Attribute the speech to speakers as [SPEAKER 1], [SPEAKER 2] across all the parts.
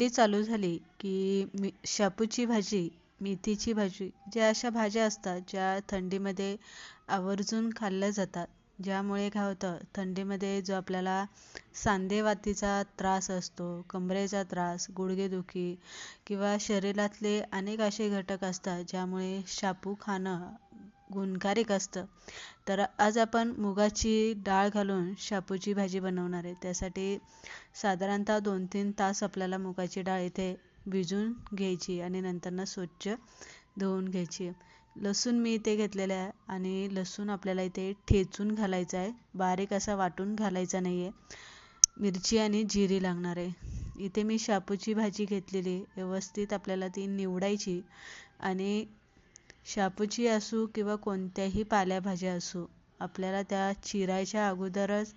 [SPEAKER 1] थंडी चालू झाली की मी शापूची भाजी मेथीची भाजी ज्या अशा भाज्या असतात ज्या थंडीमध्ये आवर्जून खाल्ल्या जातात ज्यामुळे काय होतं थंडीमध्ये जो आपल्याला सांधेवातीचा त्रास असतो कमरेचा त्रास गुडघेदुखी किंवा शरीरातले अनेक असे घटक असतात ज्यामुळे शापू खाणं गुणकारिक असतं. तर आज आपण मुगाची डाळ घालून शापूची भाजी बनवणार आहे. त्यासाठी साधारणतः दोन तीन तास आपल्याला मुगाची डाळ इथे भिजून घ्यायची आणि नंतरनं स्वच्छ धुवून घ्यायची. लसूण मी इथे घेतलेलं आहे आणि लसूण आपल्याला इथे ठेचून घालायचा आहे. बारीक असा वाटून घालायचा नाही आहे मिरची आणि जिरी लागणार आहे. इथे मी शापूची भाजी घेतलेली व्यवस्थित आपल्याला ती निवडायची आणि शापूची असू किंवा कोणत्याही पालेभाज्या असू आपल्याला त्या चिरायच्या अगोदरच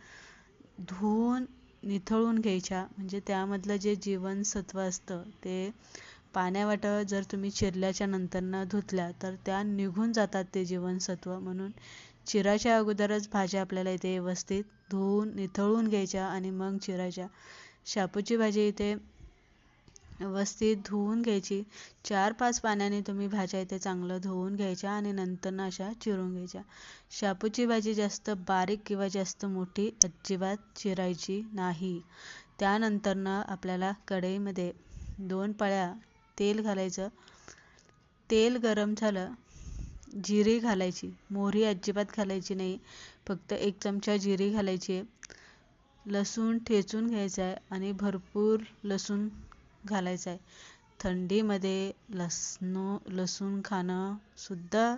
[SPEAKER 1] धुवून निथळून घ्यायच्या. म्हणजे त्यामधलं जे जीवनसत्व असतं ते पाण्यावाटं जर तुम्ही चिरल्याच्या नंतरनं धुतल्या तर त्या निघून जातात ते जीवनसत्व. म्हणून चिरायच्या अगोदरच भाज्या आपल्याला इथे व्यवस्थित धुवून निथळून घ्यायच्या आणि मग चिरायच्या. शापूची भाजी इथे व्यवस्थित धुवून घ्यायची. चार पाच पाण्याने तुम्ही भाज्या इथे चांगलं धुवून घ्यायच्या आणि नंतर अशा चिरून घ्यायच्या. शापूची भाजी जास्त बारीक किंवा जास्त मोठी अजिबात चिरायची नाही. त्यानंतरनं आपल्याला कढईमध्ये दोन पळ्या तेल घालायचं. तेल गरम झालं जिरी घालायची. मोहरी अजिबात घालायची नाही. फक्त एक चमचा जिरी घालायची. लसूण ठेचून घ्यायचा आहे आणि भरपूर लसूण घालायचा आहे. थंडीमध्ये लसण लसूण खाणं सुद्धा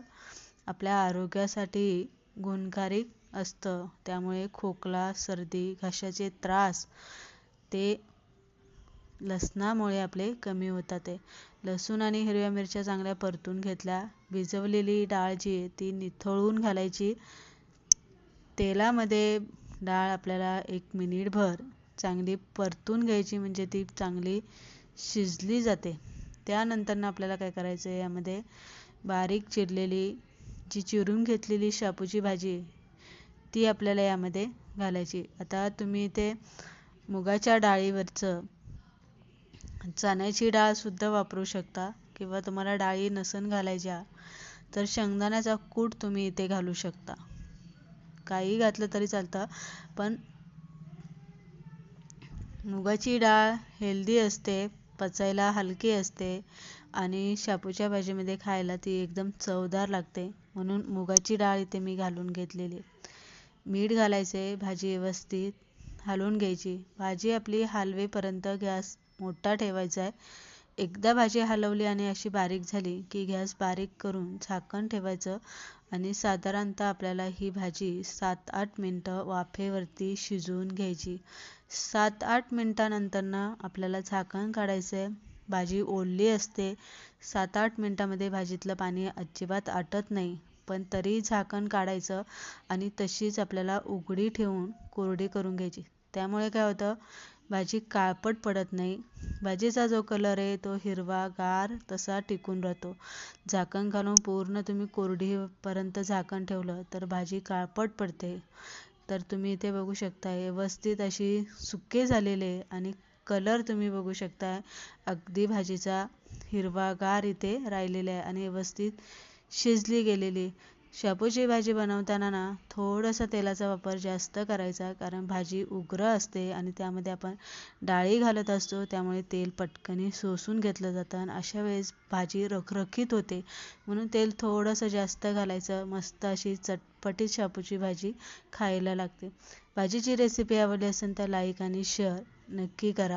[SPEAKER 1] आपल्या आरोग्यासाठी गुणकारी असतं. त्यामुळे खोकला सर्दी घशाचे त्रास ते लसणामुळे आपले कमी होतात आहे. लसूण आणि हिरव्या मिरच्या चांगल्या परतून घेतल्या. भिजवलेली डाळ जी आहे ती निथळून घालायची. तेलामध्ये डाळ आपल्याला एक मिनिटभर चांगली परतून घ्यायची म्हणजे ती चांगली शिजली जाते. त्यानंतरनं आपल्याला काय करायचं आहे? यामध्ये बारीक चिरलेली जी चिरून घेतलेली शापूची भाजी ती आपल्याला यामध्ये घालायची. आता तुम्ही इथे मुगाच्या डाळीवरचं चण्याची डाळसुद्धा वापरू शकता किंवा तुम्हाला डाळी नसन घालायच्या तर शेंगदाण्याचा कूट तुम्ही इथे घालू शकता. काही घातलं तरी चालतं पण मुगाची डाळ हेल्दी असते. पचायला हलकी असते आणि शापूच्या भाजीमध्ये खायला ती एकदम चवदार लागते. म्हणून मुगाची डाळ इथे मी घालून घेतलेली. मीठ घालायचे भाजी व्यवस्थित हलवून घ्यायची. भाजी आपली हलवेपर्यंत गॅस मोठा ठेवायचा आहे. एकदा भाजी हलवली आणि अशी बारीक झाली की गॅस बारीक करून झाकण ठेवायचं आणि साधारणतः आपल्याला ही भाजी सात आठ मिनटं वाफेवरती शिजवून घ्यायची. सात आठ मिनटानंतरनं आपल्याला झाकण काढायचं आहे भाजी ओलली असते. सात आठ मिनटामध्ये भाजीतलं पाणी अजिबात आटत नाही पण तरी झाकण काढायचं आणि तशीच आपल्याला उघडी ठेवून कोरडी करून घ्यायची. त्यामुळे काय होतं भाजी काळपट पडत नाही. भाजीचा जो कलर आहे तो हिरवा गार तसा टिकून राहतो. झाकण घालून पूर्ण तुम्ही कोरडीपर्यंत झाकण ठेवलं तर भाजी काळपट पडते. तर तुम्ही इथे बघू शकता व्यवस्थित अशी सुके झालेले आणि कलर तुम्ही बघू शकता अगदी भाजीचा हिरवागार इथे राहिलेला आहे आणि व्यवस्थित शिजली गेलेली. शापूची भाजी बनवताना ना थोडंसं तेलाचा वापर जास्त करायचा कारण भाजी उग्र असते आणि त्यामध्ये आपण डाळी घालत असतो त्यामुळे तेल पटकनी सोसून घेतलं जातं आणि अशा वेळेस भाजी रखरखीत होते. म्हणून तेल थोडंसं जास्त घालायचं मस्त अशी चटपटीत शापूची भाजी खायला लागते. भाजीची रेसिपी आवडली असेल तर लाईक आणि शेअर नक्की करा.